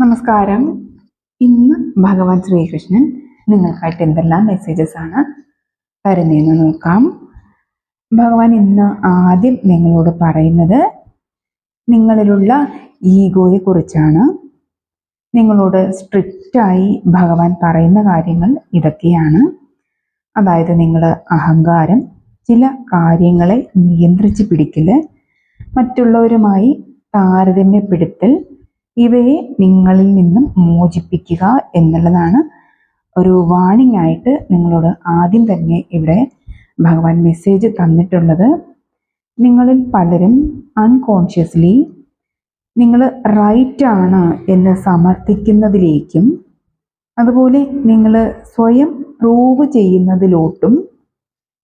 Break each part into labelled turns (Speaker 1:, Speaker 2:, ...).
Speaker 1: നമസ്കാരം. ഇന്ന് ഭഗവാൻ ശ്രീകൃഷ്ണൻ നിങ്ങൾക്കായിട്ട് എന്തെല്ലാം മെസ്സേജസ് ആണ് തരുന്നതെന്ന് നോക്കാം. ഭഗവാൻ ഇന്ന് ആദ്യം നിങ്ങളോട് പറയുന്നത് നിങ്ങളിലുള്ള ഈഗോയെ കുറിച്ചാണ്. നിങ്ങളോട് സ്ട്രിക്റ്റായി ഭഗവാൻ പറയുന്ന കാര്യങ്ങൾ ഇതൊക്കെയാണ്. അതായത് നിങ്ങൾ അഹങ്കാരം ചില കാര്യങ്ങളെ നിയന്ത്രിച്ച് പിടിക്കൽ മറ്റുള്ളവരുമായി താരതമ്യപ്പെടുത്തൽ ഇവയെ നിങ്ങളിൽ നിന്നും മോചിപ്പിക്കുക എന്നുള്ളതാണ് ഒരു വാണിംഗ് ആയിട്ട് നിങ്ങളോട് ആദ്യം തന്നെ ഇവിടെ ഭഗവാൻ മെസ്സേജ് തന്നിട്ടുള്ളത്. നിങ്ങളിൽ പലരും അൺകോൺഷ്യസ്ലി നിങ്ങൾ റൈറ്റ് ആണ് എന്ന് സമർത്ഥിക്കുന്നതിലേക്കും അതുപോലെ നിങ്ങൾ സ്വയം പ്രൂവ് ചെയ്യുന്നതിലോട്ടും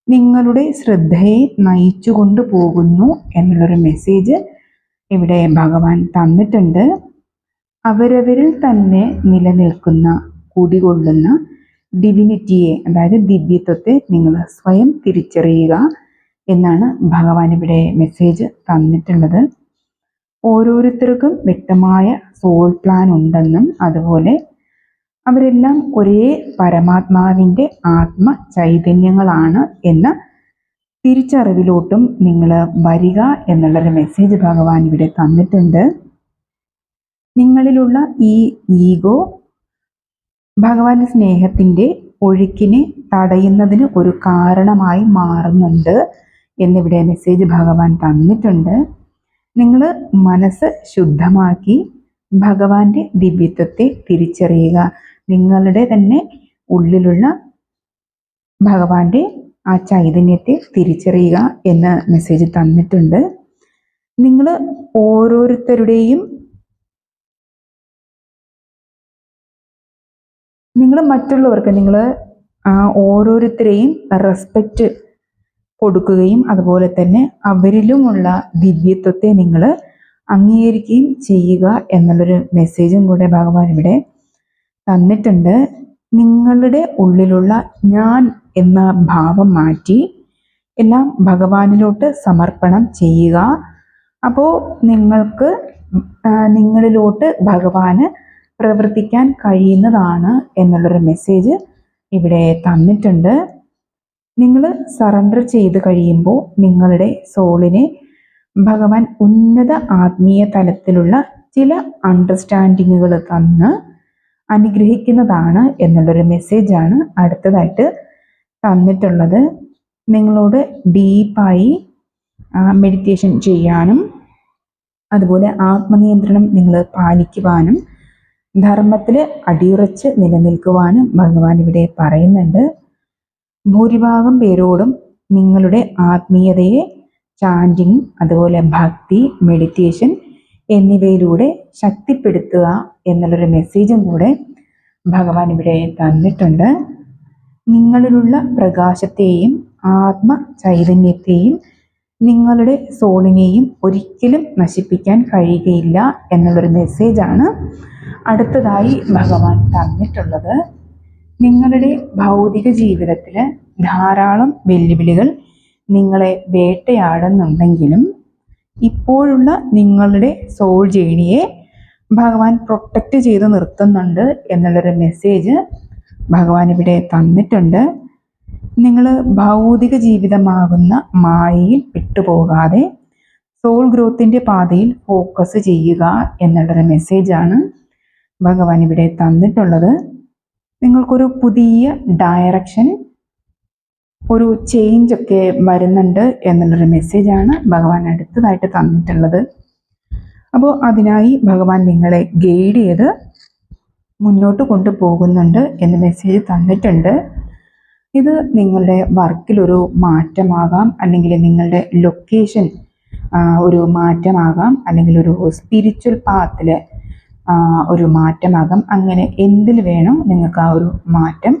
Speaker 1: നിങ്ങളുടെ ശ്രദ്ധയെ നയിച്ചു കൊണ്ടുപോകുന്നു എന്നുള്ളൊരു മെസ്സേജ് ഇവിടെ ഭഗവാൻ തന്നിട്ടുണ്ട്. അവരവരിൽ തന്നെ നിലനിൽക്കുന്ന കൂടികൊള്ളുന്ന ഡിവിനിറ്റിയെ അതായത് ദിവ്യത്വത്തെ നിങ്ങൾ സ്വയം തിരിച്ചറിയുക എന്നാണ് ഭഗവാൻ ഇവിടെ മെസ്സേജ് തന്നിട്ടുള്ളത്. ഓരോരുത്തർക്കും വ്യക്തമായ സോൾ പ്ലാൻ ഉണ്ടെന്നും അതുപോലെ അവരെല്ലാം ഒരേ പരമാത്മാവിന്റെ ആത്മ ചൈതന്യങ്ങളാണ് എന്ന തിരിച്ചറിവിലോട്ടും നിങ്ങൾ വരിക എന്നുള്ളൊരു മെസ്സേജ് ഭഗവാൻ ഇവിടെ തന്നിട്ടുണ്ട്. നിങ്ങളിലുള്ള ഈ ഈഗോ ഭഗവാന്റെ സ്നേഹത്തിന്റെ ഒഴുക്കിനെ തടയുന്നതിന് ഒരു കാരണമായി മാറുന്നുണ്ട് എന്നിവിടെ മെസ്സേജ് ഭഗവാൻ തന്നിട്ടുണ്ട്. നിങ്ങൾ മനസ്സ് ശുദ്ധമാക്കി ഭഗവാന്റെ ദിവ്യത്വത്തെ തിരിച്ചറിയുക. നിങ്ങളുടെ തന്നെ ഉള്ളിലുള്ള ഭഗവാന്റെ ആ ചൈതന്യത്തെ തിരിച്ചറിയുക എന്ന മെസ്സേജ് തന്നിട്ടുണ്ട്. നിങ്ങൾ ഓരോരുത്തരുടെയും നിങ്ങൾ മറ്റുള്ളവർക്ക് നിങ്ങൾ ഓരോരുത്തരെയും റെസ്പെക്റ്റ് കൊടുക്കുകയും അതുപോലെ തന്നെ അവരിലുമുള്ള ദിവ്യത്വത്തെ നിങ്ങൾ അംഗീകരിക്കുകയും ചെയ്യുക എന്നുള്ളൊരു മെസ്സേജും കൂടെ ഭഗവാൻ ഇവിടെ തന്നിട്ടുണ്ട്. നിങ്ങളുടെ ഉള്ളിലുള്ള ഞാൻ എന്ന ഭാവം മാറ്റി എല്ലാം ഭഗവാനിലോട്ട് സമർപ്പണം ചെയ്യുക. അപ്പോൾ നിങ്ങൾക്ക് നിങ്ങളിലോട്ട് ഭഗവാന് പ്രവർത്തിക്കാൻ കഴിയുന്നതാണ് എന്നുള്ളൊരു മെസ്സേജ് ഇവിടെ തന്നിട്ടുണ്ട്. നിങ്ങൾ സറണ്ടർ ചെയ്ത് കഴിയുമ്പോൾ നിങ്ങളുടെ സോളിനെ ഭഗവാൻ ഉന്നത ആത്മീയ തലത്തിലുള്ള ചില അണ്ടർസ്റ്റാൻഡിങ്ങുകൾ തന്ന് അനുഗ്രഹിക്കുന്നതാണ് എന്നുള്ളൊരു മെസ്സേജാണ് അടുത്തതായിട്ട് തന്നിട്ടുള്ളത്. നിങ്ങളോട് ഡീപ്പായി മെഡിറ്റേഷൻ ചെയ്യാനും അതുപോലെ ആത്മനിയന്ത്രണം നിങ്ങൾ പാലിക്കുവാനും ധർമ്മത്തിൽ അടിയുറച്ച് നിലനിൽക്കുവാനും ഭഗവാൻ ഇവിടെ പറയുന്നുണ്ട്. ഭൂരിഭാഗം പേരോടും നിങ്ങളുടെ ആത്മീയതയെ ചാന്റിങ് അതുപോലെ ഭക്തി മെഡിറ്റേഷൻ എന്നിവയിലൂടെ ശക്തിപ്പെടുത്തുക എന്നുള്ളൊരു മെസ്സേജും കൂടെ ഭഗവാൻ ഇവിടെ തന്നിട്ടുണ്ട്. നിങ്ങളിലുള്ള പ്രകാശത്തെയും ആത്മ ചൈതന്യത്തെയും നിങ്ങളുടെ സോളിനെയും ഒരിക്കലും നശിപ്പിക്കാൻ കഴിയുകയില്ല എന്നുള്ളൊരു മെസ്സേജാണ് അടുത്തതായി ഭഗവാൻ പറഞ്ഞിട്ടുള്ളത് നിങ്ങളുടെ ഭൗതിക ജീവിതത്തിൽ ധാരാളം വെല്ലുവിളികൾ നിങ്ങളെ വേട്ടയാടുന്നുണ്ടെങ്കിലും ഇപ്പോഴുള്ള നിങ്ങളുടെ സോൾ ജേണിയെ ഭഗവാൻ പ്രൊട്ടക്റ്റ് ചെയ്ത് നിർത്തുന്നുണ്ട് എന്നുള്ളൊരു മെസ്സേജ് ഭഗവാൻ ഇവിടെ തന്നിട്ടുണ്ട്. നിങ്ങൾ ഭൗതിക ജീവിതമാകുന്ന മായയിൽ വിട്ടുപോകാതെ സോൾ ഗ്രോത്തിന്റെ പാതയിൽ ഫോക്കസ് ചെയ്യുക എന്നുള്ളൊരു മെസ്സേജാണ് ഭഗവാൻ ഇവിടെ തന്നിട്ടുള്ളത്. നിങ്ങൾക്കൊരു പുതിയ ഡയറക്ഷൻ ഒരു ചേഞ്ച് ഒക്കെ വരുന്നുണ്ട് എന്നുള്ളൊരു മെസ്സേജാണ് ഭഗവാൻ അടുത്തതായിട്ട് തന്നിട്ടുള്ളത്. അപ്പോൾ അതിനായി ഭഗവാൻ നിങ്ങളെ ഗൈഡ് ചെയ്ത് മുന്നോട്ട് കൊണ്ടുപോകുന്നുണ്ട് എന്ന് മെസ്സേജ് തന്നിട്ടുണ്ട്. ഇത് നിങ്ങളുടെ വർക്കിലൊരു മാറ്റമാകാം അല്ലെങ്കിൽ നിങ്ങളുടെ ലൊക്കേഷൻ ഒരു മാറ്റമാകാം അല്ലെങ്കിൽ ഒരു സ്പിരിച്വൽ പാത്തിൽ ഒരു മാറ്റമാകാം. അങ്ങനെ എന്തിൽ വേണോ നിങ്ങൾക്ക് ആ ഒരു മാറ്റം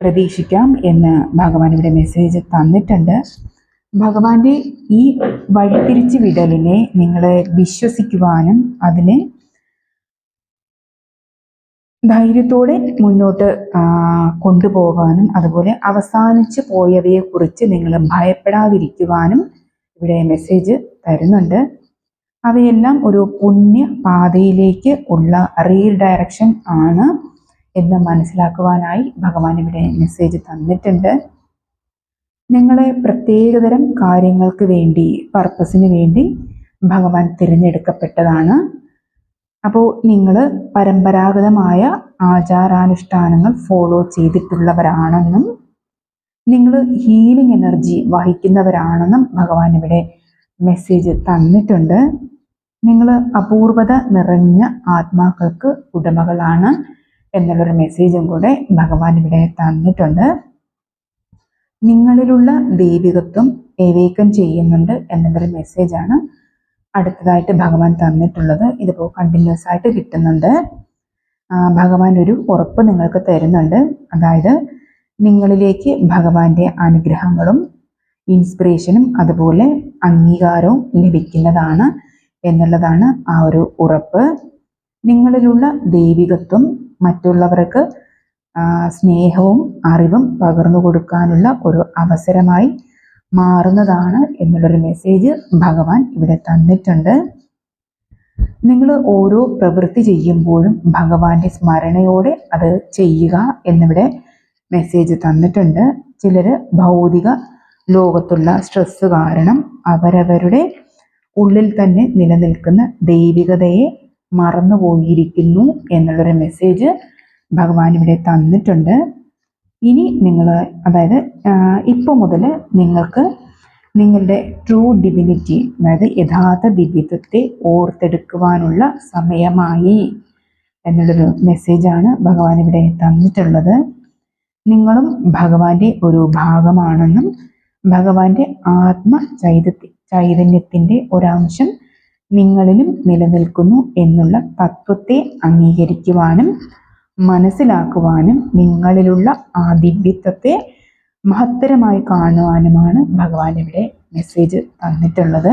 Speaker 1: പ്രതീക്ഷിക്കാം എന്ന് ഭഗവാൻ ഇവിടെ മെസ്സേജ് തന്നിട്ടുണ്ട്. ഭഗവാന്റെ ഈ വഴിതിരിച്ച് വിടലിനെ നിങ്ങളെ വിശ്വസിക്കുവാനും അതിനെ ധൈര്യത്തോടെ മുന്നോട്ട് കൊണ്ടുപോകാനും അതുപോലെ അവസാനിച്ച് പോയവയെക്കുറിച്ച് നിങ്ങൾ ഭയപ്പെടാതിരിക്കുവാനും ഇവിടെ മെസ്സേജ് തരുന്നുണ്ട്. അവയെല്ലാം ഒരു പുണ്യ പാതയിലേക്ക് ഉള്ള റീഡയറക്ഷൻ ആണ് എന്ന് മനസ്സിലാക്കുവാനായി ഭഗവാൻ ഇവിടെ മെസ്സേജ് തന്നിട്ടുണ്ട്. നിങ്ങളെ പ്രത്യേകതരം കാര്യങ്ങൾക്ക് വേണ്ടി പർപ്പസിന് വേണ്ടി ഭഗവാൻ തിരഞ്ഞെടുക്കപ്പെട്ടതാണ്. അപ്പോൾ നിങ്ങൾ പരമ്പരാഗതമായ ആചാരാനുഷ്ഠാനങ്ങൾ ഫോളോ ചെയ്തിട്ടുള്ളവരാണെന്നും നിങ്ങൾ ഹീലിംഗ് എനർജി വഹിക്കുന്നവരാണെന്നും ഭഗവാൻ ഇവിടെ മെസ്സേജ് തന്നിട്ടുണ്ട്. നിങ്ങൾ അപൂർവത നിറഞ്ഞ ആത്മാക്കൾക്ക് ഉടമകളാണ് എന്നുള്ളൊരു മെസ്സേജും കൂടെ ഭഗവാൻ ഇവിടെ തന്നിട്ടുണ്ട്. നിങ്ങളിലുള്ള ദൈവികത്വം ഏവേക്കം ചെയ്യുന്നുണ്ട് എന്നുള്ളൊരു മെസ്സേജാണ് അടുത്തതായിട്ട് ഭഗവാൻ തന്നിട്ടുള്ളത്. ഇതിപ്പോൾ കണ്ടിന്യൂസ് ആയിട്ട് കിട്ടുന്നുണ്ട്. ഭഗവാൻ ഒരു ഉറപ്പ് നിങ്ങൾക്ക് തരുന്നുണ്ട്. അതായത് നിങ്ങളിലേക്ക് ഭഗവാന്റെ അനുഗ്രഹങ്ങളും ഇൻസ്പിറേഷനും അതുപോലെ അംഗീകാരവും ലഭിക്കുന്നതാണ്. എന്നുള്ളതാണ് ആ ഒരു ഉറപ്പ്. നിങ്ങളിലുള്ള ദൈവികത്വം മറ്റുള്ളവർക്ക് സ്നേഹവും അറിവും പകർന്നു കൊടുക്കാനുള്ള ഒരു അവസരമായി മാറുന്നതാണ് എന്നുള്ളൊരു മെസ്സേജ് ഭഗവാൻ ഇവിടെ തന്നിട്ടുണ്ട്. നിങ്ങൾ ഓരോ പ്രവൃത്തി ചെയ്യുമ്പോഴും ഭഗവാന്റെ സ്മരണയോടെ അത് ചെയ്യുക എന്നിവിടെ മെസ്സേജ് തന്നിട്ടുണ്ട്. ചിലർ ഭൗതിക ലോകത്തുള്ള സ്ട്രെസ് കാരണം അവരവരുടെ ഉള്ളിൽ തന്നെ നിലനിൽക്കുന്ന ദൈവികതയെ മറന്നുപോയിരിക്കുന്നു എന്നുള്ളൊരു മെസ്സേജ് ഭഗവാൻ ഇവിടെ തന്നിട്ടുണ്ട്. ഇനി നിങ്ങൾ അതായത് ഇപ്പോൾ മുതൽ നിങ്ങൾക്ക് നിങ്ങളുടെ ട്രൂ ഡിവിനിറ്റി അതായത് യഥാർത്ഥ ദിവ്യത്വത്തെ ഓർത്തെടുക്കുവാനുള്ള സമയമായി എന്നുള്ളൊരു മെസ്സേജാണ് ഭഗവാൻ ഇവിടെ തന്നിട്ടുള്ളത്. നിങ്ങളും ഭഗവാന്റെ ഒരു ഭാഗമാണെന്നും ഭഗവാന്റെ ആത്മ ചൈതന്യ ചൈതന്യത്തിന്റെ ഒരംശം നിങ്ങളിലും നിലനിൽക്കുന്നു എന്നുള്ള തത്വത്തെ അംഗീകരിക്കുവാനും മനസ്സിലാക്കുവാനും നിങ്ങളിലുള്ള ആ ദിവ്യത്വത്തെ മഹത്തരമായി കാണുവാനുമാണ് ഭഗവാൻ ഇവിടെ മെസ്സേജ് തന്നിട്ടുള്ളത്.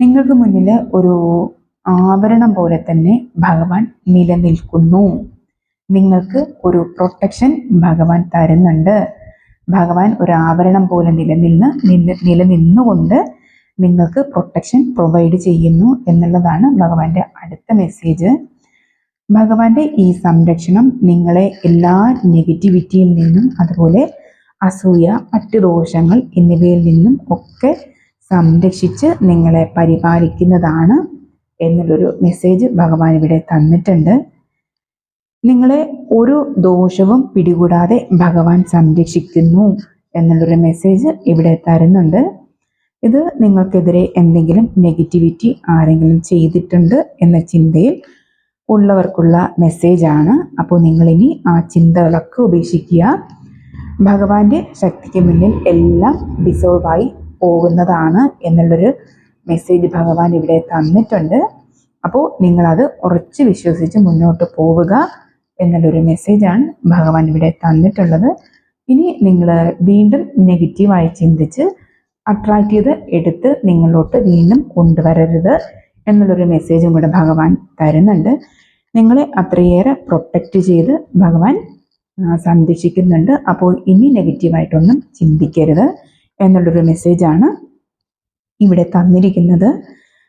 Speaker 1: നിങ്ങൾക്ക് മുന്നിൽ ഒരു ആവരണം പോലെ തന്നെ ഭഗവാൻ നിലനിൽക്കുന്നു. നിങ്ങൾക്ക് ഒരു പ്രൊട്ടക്ഷൻ ഭഗവാൻ തരുന്നുണ്ട്. ഭഗവാൻ ഒരു ആവരണം പോലെ നിലനിന്ന് നിലനിന്നുകൊണ്ട് നിങ്ങൾക്ക് പ്രൊട്ടക്ഷൻ പ്രൊവൈഡ് ചെയ്യുന്നു എന്നുള്ളതാണ് ഭഗവാന്റെ അടുത്ത മെസ്സേജ് ഭഗവാന്റെ ഈ സംരക്ഷണം നിങ്ങളെ എല്ലാ നെഗറ്റിവിറ്റിയിൽ നിന്നും അതുപോലെ അസൂയ മറ്റു ദോഷങ്ങൾ എന്നിവയിൽ നിന്നും ഒക്കെ സംരക്ഷിച്ച് നിങ്ങളെ പരിപാലിക്കുന്നതാണ് എന്നുള്ളൊരു മെസ്സേജ് ഭഗവാൻ ഇവിടെ തന്നിട്ടുണ്ട്. നിങ്ങളെ ഒരു ദോഷവും പിടികൂടാതെ ഭഗവാൻ സംരക്ഷിക്കുന്നു എന്നുള്ളൊരു മെസ്സേജ് ഇവിടെ തരുന്നുണ്ട്. ഇത് നിങ്ങൾക്കെതിരെ എന്തെങ്കിലും നെഗറ്റിവിറ്റി ആരെങ്കിലും ചെയ്തിട്ടുണ്ട് എന്ന ചിന്തയിൽ ഉള്ളവർക്കുള്ള മെസ്സേജാണ് അപ്പോൾ നിങ്ങളിനി ആ ചിന്തകളൊക്കെ ഉപേക്ഷിക്കുക. ഭഗവാന്റെ ശക്തിക്ക് മുന്നിൽ എല്ലാം ഡിസോൾവായി പോകുന്നതാണ് എന്നുള്ളൊരു മെസ്സേജ് ഭഗവാൻ ഇവിടെ തന്നിട്ടുണ്ട്. അപ്പോൾ നിങ്ങളത് ഉറച്ച് വിശ്വസിച്ച് മുന്നോട്ട് പോവുക. എന്നുള്ളൊരു മെസ്സേജാണ് ഭഗവാൻ ഇവിടെ തന്നിട്ടുള്ളത്. ഇനി നിങ്ങൾ വീണ്ടും നെഗറ്റീവായി ചിന്തിച്ച് അട്രാക്റ്റ് ചെയ്ത് എടുത്ത് നിങ്ങളോട്ട് വീണ്ടും കൊണ്ടുവരരുത് എന്നുള്ളൊരു മെസ്സേജും കൂടെ ഭഗവാൻ തരുന്നുണ്ട്. നിങ്ങളെ അത്രയേറെ പ്രൊട്ടക്റ്റ് ചെയ്ത് ഭഗവാൻ സംരക്ഷിക്കുന്നുണ്ട്. അപ്പോൾ ഇനി നെഗറ്റീവായിട്ടൊന്നും ചിന്തിക്കരുത് എന്നുള്ളൊരു മെസ്സേജാണ് ഇവിടെ തന്നിരിക്കുന്നത്.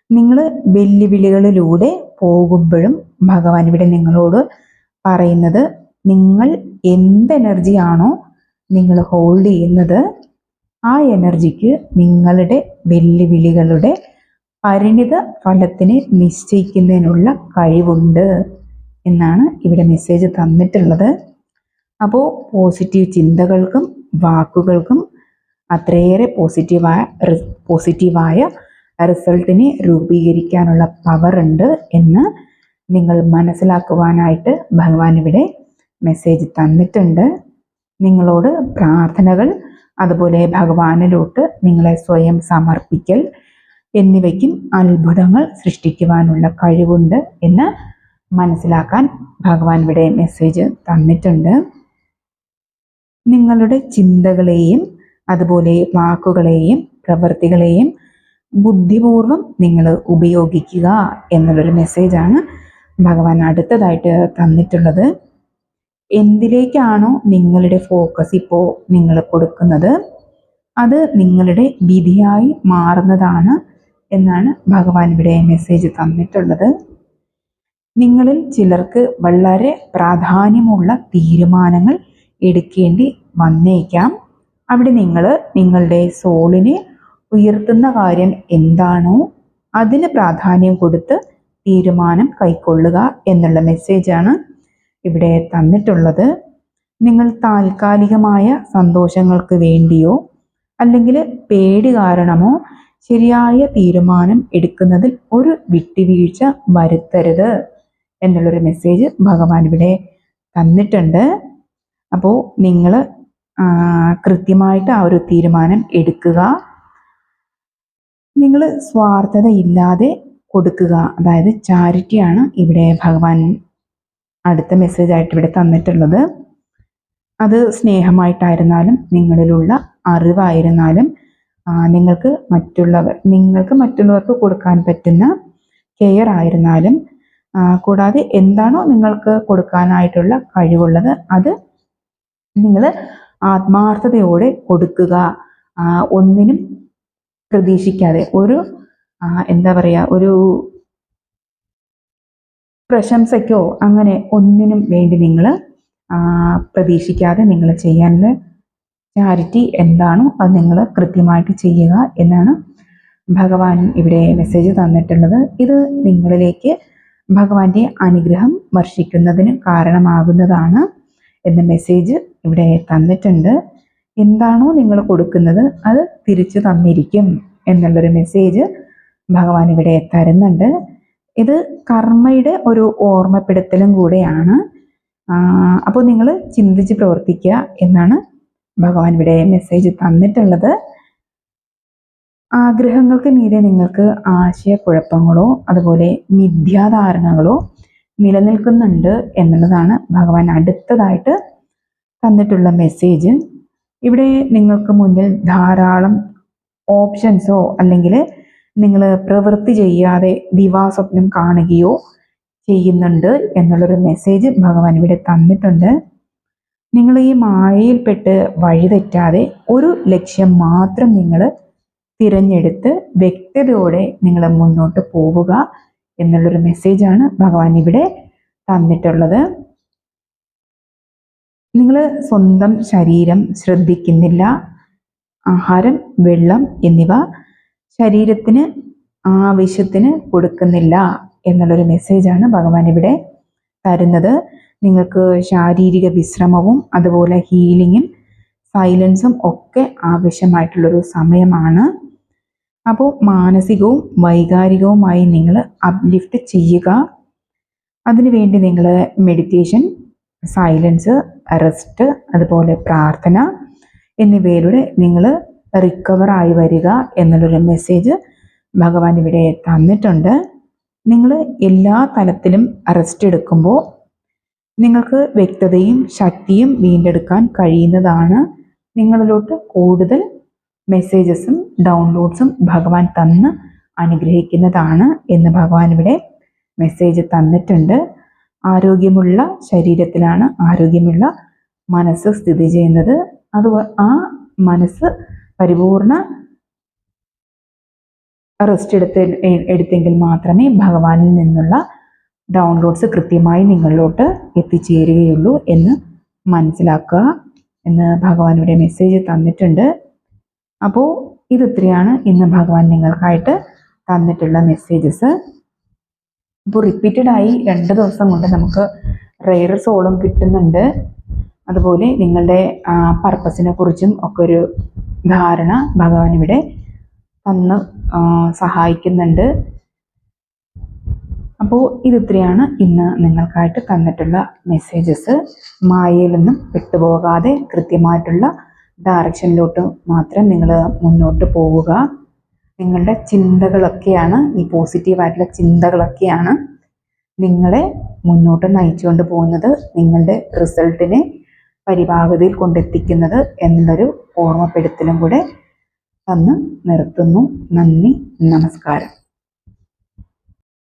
Speaker 1: നിങ്ങൾ വെല്ലുവിളികളിലൂടെ പോകുമ്പോഴും ഭഗവാൻ ഇവിടെ നിങ്ങളോട് പറയുന്നത് നിങ്ങൾ എന്ത് എനർജി ആണോ നിങ്ങൾ ഹോൾഡ് ചെയ്യുന്നത് ആ എനർജിക്ക് നിങ്ങളുടെ വെല്ലുവിളികളുടെ പരിണിത ഫലത്തിനെ നിശ്ചയിക്കുന്നതിനുള്ള കഴിവുണ്ട് എന്നാണ് ഇവിടെ മെസ്സേജ് തന്നിട്ടുള്ളത്. അപ്പോൾ പോസിറ്റീവ് ചിന്തകൾക്കും വാക്കുകൾക്കും അത്രയേറെ പോസിറ്റീവായ പോസിറ്റീവായ റിസൾട്ടിനെ രൂപീകരിക്കാനുള്ള പവർ ഉണ്ട് എന്ന് നിങ്ങൾ മനസ്സിലാക്കുവാനായിട്ട് ഭഗവാൻ ഇവിടെ മെസ്സേജ് തന്നിട്ടുണ്ട്. നിങ്ങളോട് പ്രാർത്ഥനകൾ അതുപോലെ ഭഗവാനിലോട്ട് നിങ്ങളെ സ്വയം സമർപ്പിക്കൽ എന്നിവയ്ക്കും അത്ഭുതങ്ങൾ സൃഷ്ടിക്കുവാനുള്ള കഴിവുണ്ട് എന്ന് മനസ്സിലാക്കാൻ ഭഗവാൻ ഇവിടെ മെസ്സേജ് തന്നിട്ടുണ്ട്. നിങ്ങളുടെ ചിന്തകളെയും അതുപോലെ വാക്കുകളെയും പ്രവൃത്തികളെയും ബുദ്ധിപൂർവം നിങ്ങൾ ഉപയോഗിക്കുക എന്നുള്ളൊരു മെസ്സേജാണ് ഭഗവാൻ അടുത്തതായിട്ട് തന്നിട്ടുള്ളത്. എന്തിലേക്കാണോ നിങ്ങളുടെ ഫോക്കസ് ഇപ്പോൾ നിങ്ങൾ കൊടുക്കുന്നത് അത് നിങ്ങളുടെ വിധിയായി മാറുന്നതാണ് എന്നാണ് ഭഗവാൻ ഇവിടെ മെസ്സേജ് തന്നിട്ടുള്ളത്. നിങ്ങളിൽ ചിലർക്ക് വളരെ പ്രാധാന്യമുള്ള തീരുമാനങ്ങൾ എടുക്കേണ്ടി വന്നേക്കാം. അവിടെ നിങ്ങൾ നിങ്ങളുടെ സോളിനെ ഉയർത്തുന്ന കാര്യം എന്താണോ അതിന് പ്രാധാന്യം കൊടുത്ത് തീരുമാനം കൈക്കൊള്ളുക എന്നുള്ള മെസ്സേജാണ് ഇവിടെ തന്നിട്ടുള്ളത്. നിങ്ങൾ താൽക്കാലികമായ സന്തോഷങ്ങൾക്ക് വേണ്ടിയോ അല്ലെങ്കിൽ പേടി കാരണമോ ശരിയായ തീരുമാനം എടുക്കുന്നതിൽ ഒരു വിട്ടുവീഴ്ച വരുത്തരുത് എന്നുള്ളൊരു മെസ്സേജ് ഭഗവാൻ ഇവിടെ തന്നിട്ടുണ്ട്. അപ്പോൾ നിങ്ങൾ കൃത്യമായിട്ട് ആ ഒരു തീരുമാനം എടുക്കുക. നിങ്ങൾ സ്വാർത്ഥത ഇല്ലാതെ കൊടുക്കുക. അതായത് ചാരിറ്റിയാണ് ഇവിടെ ഭഗവാൻ അടുത്ത മെസ്സേജ് ആയിട്ട് ഇവിടെ തന്നിട്ടുള്ളത്. അത് സ്നേഹമായിട്ടായിരുന്നാലും നിങ്ങളിലുള്ള അറിവായിരുന്നാലും നിങ്ങൾക്ക് മറ്റുള്ളവർ നിങ്ങൾക്ക് മറ്റുള്ളവർക്ക് കൊടുക്കാൻ പറ്റുന്ന കെയർ ആയിരുന്നാലും കൂടാതെ എന്താണോ നിങ്ങൾക്ക് കൊടുക്കാനായിട്ടുള്ള കഴിവുള്ളത് അത് നിങ്ങൾ ആത്മാർത്ഥതയോടെ കൊടുക്കുക. ഒന്നിനും പ്രതീക്ഷിക്കാതെ ഒരു എന്താ പറയുക ഒരു പ്രശംസയ്ക്കോ അങ്ങനെ ഒന്നിനും വേണ്ടി നിങ്ങൾ പ്രതീക്ഷിക്കാതെ നിങ്ങൾ ചെയ്യാനുള്ള ചാരിറ്റി എന്താണോ അത് നിങ്ങൾ കൃത്യമായിട്ട് ചെയ്യുക എന്നാണ് ഭഗവാൻ ഇവിടെ മെസ്സേജ് തന്നിട്ടുള്ളത്. ഇത് നിങ്ങളിലേക്ക് ഭഗവാന്റെ അനുഗ്രഹം വർഷിക്കുന്നതിന് കാരണമാകുന്നതാണ് എന്ന മെസ്സേജ് ഇവിടെ തന്നിട്ടുണ്ട്. എന്താണോ നിങ്ങൾ കൊടുക്കുന്നത് അത് തിരിച്ചു തന്നിരിക്കും എന്നുള്ളൊരു മെസ്സേജ് ഭഗവാൻ ഇവിടെ തരുന്നുണ്ട്. ഇത് കർമ്മയുടെ ഒരു ഓർമ്മപ്പെടുത്തലും കൂടെയാണ്. അപ്പോൾ നിങ്ങൾ ചിന്തിച്ച് പ്രവർത്തിക്കുക എന്നാണ് ഭഗവാൻ ഇവിടെ മെസ്സേജ് തന്നിട്ടുള്ളത്. ആഗ്രഹങ്ങൾക്ക് മീതെ നിങ്ങൾക്ക് ആശയക്കുഴപ്പങ്ങളോ അതുപോലെ മിഥ്യാധാരണകളോ നിലനിൽക്കുന്നുണ്ട് എന്നുള്ളതാണ് ഭഗവാൻ അടുത്തതായിട്ട് തന്നിട്ടുള്ള മെസ്സേജ് ഇവിടെ നിങ്ങൾക്ക് മുന്നിൽ ധാരാളം ഓപ്ഷൻസോ അല്ലെങ്കിൽ നിങ്ങൾ പ്രവൃത്തി ചെയ്യാതെ ദിവാസ്വപ്നം കാണുകയോ ചെയ്യുന്നുണ്ട് എന്നുള്ളൊരു മെസ്സേജ് ഭഗവാൻ ഇവിടെ തന്നിട്ടുണ്ട്. നിങ്ങൾ ഈ മായയിൽപ്പെട്ട് വഴിതെറ്റാതെ ഒരു ലക്ഷ്യം മാത്രം നിങ്ങൾ തിരഞ്ഞെടുത്ത് വ്യക്തതയോടെ നിങ്ങൾ മുന്നോട്ട് പോവുക എന്നുള്ളൊരു മെസ്സേജാണ് ഭഗവാൻ ഇവിടെ തന്നിട്ടുള്ളത്. നിങ്ങൾ സ്വന്തം ശരീരം ശ്രദ്ധിക്കുന്നില്ല. ആഹാരം വെള്ളം എന്നിവ ശരീരത്തിന് ആവശ്യത്തിന് കൊടുക്കുന്നില്ല എന്നുള്ളൊരു മെസ്സേജാണ് ഭഗവാൻ ഇവിടെ തരുന്നത്. നിങ്ങൾക്ക് ശാരീരിക വിശ്രമവും അതുപോലെ ഹീലിങ്ങും സൈലൻസും ഒക്കെ ആവശ്യമായിട്ടുള്ളൊരു സമയമാണ്. അപ്പോൾ മാനസികവും വൈകാരികവുമായി നിങ്ങൾ അപ്ലിഫ്റ്റ് ചെയ്യുക. അതിനുവേണ്ടി നിങ്ങൾ മെഡിറ്റേഷൻ സൈലൻസ് റെസ്റ്റ് അതുപോലെ പ്രാർത്ഥന എന്നിവയിലൂടെ നിങ്ങൾ റിക്കവറായി വരിക എന്നുള്ളൊരു മെസ്സേജ് ഭഗവാൻ ഇവിടെ തന്നിട്ടുണ്ട്. നിങ്ങൾ എല്ലാ തലത്തിലും അറസ്റ്റ് എടുക്കുമ്പോൾ നിങ്ങൾക്ക് വ്യക്തതയും ശക്തിയും വീണ്ടെടുക്കാൻ കഴിയുന്നതാണ്. നിങ്ങളിലോട്ട് കൂടുതൽ മെസ്സേജസും ഡൗൺലോഡ്സും ഭഗവാൻ തന്ന് അനുഗ്രഹിക്കുന്നതാണ് എന്ന് ഭഗവാൻ ഇവിടെ മെസ്സേജ് തന്നിട്ടുണ്ട്. ആരോഗ്യമുള്ള ശരീരത്തിലാണ് ആരോഗ്യമുള്ള മനസ്സ് സ്ഥിതി ചെയ്യുന്നത്. അത് ആ മനസ്സ് പരിപൂർണ റെസ്റ്റ് എടുത്ത് എടുത്തെങ്കിൽ മാത്രമേ ഭഗവാനിൽ നിന്നുള്ള ഡൗൺലോഡ്സ് കൃത്യമായി നിങ്ങളിലോട്ട് എത്തിച്ചേരുകയുള്ളൂ എന്ന് മനസ്സിലാക്കുക എന്ന് ഭഗവാൻ മെസ്സേജ് തന്നിട്ടുണ്ട്. അപ്പോൾ ഇതൊത്തിരിയാണ് ഇന്ന് ഭഗവാൻ നിങ്ങൾക്കായിട്ട് തന്നിട്ടുള്ള മെസ്സേജസ് അപ്പോൾ റിപ്പീറ്റഡായി രണ്ട് ദിവസം കൊണ്ട് നമുക്ക് റെയർ സോളും കിട്ടുന്നുണ്ട്. അതുപോലെ നിങ്ങളുടെ പർപ്പസിനെ കുറിച്ചും ഒക്കെ ഒരു ധാരണ ഭഗവാൻ ഇവിടെ തന്ന് സഹായിക്കുന്നുണ്ട്. അപ്പോൾ ഇതിത്രയാണ് ഇന്ന് നിങ്ങൾക്കായിട്ട് തന്നിട്ടുള്ള മെസ്സേജസ് മായയിൽ നിന്നും വിട്ടുപോകാതെ കൃത്യമായിട്ടുള്ള ഡയറക്ഷനിലോട്ട് മാത്രം നിങ്ങൾ മുന്നോട്ട് പോവുക. നിങ്ങളുടെ ചിന്തകളൊക്കെയാണ് ഈ പോസിറ്റീവായിട്ടുള്ള ചിന്തകളൊക്കെയാണ് നിങ്ങളെ മുന്നോട്ട് നയിച്ചുകൊണ്ട് പോകുന്നത്. നിങ്ങളുടെ റിസൾട്ടിനെ പരിഭാഗതയിൽ കൊണ്ടെത്തിക്കുന്നത് എന്നൊരു ഓർമ്മപ്പെടുത്തലും കൂടെ തന്ന് നിർത്തുന്നു. നന്ദി നമസ്കാരം.